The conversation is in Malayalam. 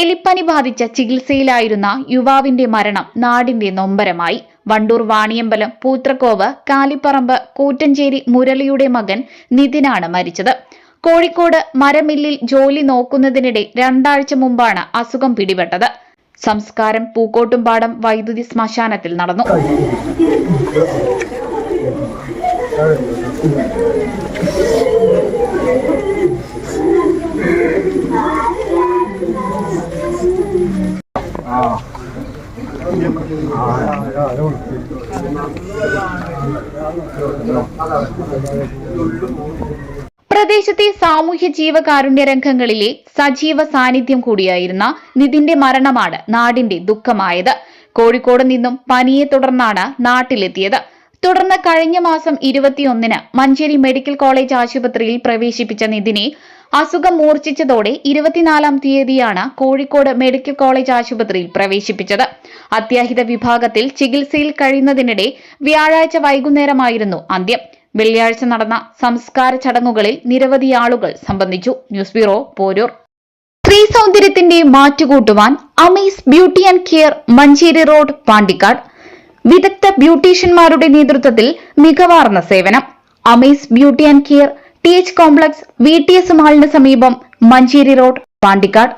എലിപ്പനി ബാധിച്ച ചികിത്സയിലായിരുന്ന യുവാവിന്റെ മരണം നാടിന്റെ നൊമ്പരമായി. വണ്ടൂർ വാണിയമ്പലം പൂത്രക്കോവ് കാലിപ്പറമ്പ് കൂറ്റഞ്ചേരി മുരളിയുടെ മകൻ നിതിനാണ് മരിച്ചത്. കോഴിക്കോട് മരമില്ലിൽ ജോലി നോക്കുന്നതിനിടെ രണ്ടാഴ്ച മുമ്പാണ് അസുഖം പിടിപെട്ടത്. സംസ്കാരം പൂക്കോട്ടുംപാടം വൈദ്യുതി ശ്മശാനത്തിൽ നടന്നു. പ്രദേശത്തെ സാമൂഹ്യ ജീവകാരുണ്യ രംഗങ്ങളിലെ സജീവ സാന്നിധ്യം കൂടിയായിരുന്ന നിതിന്റെ മരണമാണ് നാടിന്റെ ദുഃഖമായത്. കോഴിക്കോട് നിന്നും പനിയെ തുടർന്നാണ് നാട്ടിലെത്തിയത്. തുടർന്ന് കഴിഞ്ഞ മാസം ഇരുപത്തിയൊന്നിന് മഞ്ചേരി മെഡിക്കൽ കോളേജ് ആശുപത്രിയിൽ പ്രവേശിപ്പിച്ച നിതിനെ അസുഖം മൂർച്ഛിച്ചതോടെ ഇരുപത്തിനാലാം തീയതിയാണ് കോഴിക്കോട് മെഡിക്കൽ കോളേജ് ആശുപത്രിയിൽ പ്രവേശിപ്പിച്ചത്. അത്യാഹിത വിഭാഗത്തിൽ ചികിത്സയിൽ കഴിയുന്നതിനിടെ വ്യാഴാഴ്ച വൈകുന്നേരമായിരുന്നു അന്ത്യം. വെള്ളിയാഴ്ച നടന്ന സംസ്കാര ചടങ്ങുകളിൽ നിരവധി ആളുകൾ സംബന്ധിച്ചു. News bureau Porur. സ്ത്രീ സൗന്ദര്യത്തിന്റെ മാറ്റുകൂട്ടുവാൻ Amees beauty and care Manjeri road Pandikkad. വിദഗ്ധ ബ്യൂട്ടീഷ്യന്മാരുടെ നേതൃത്വത്തിൽ മികവാർന്ന സേവനം. Amees beauty and care T H complex V T S മാളിന് സമീപം മഞ്ചേരി റോഡ് പാണ്ടിക്കാട്.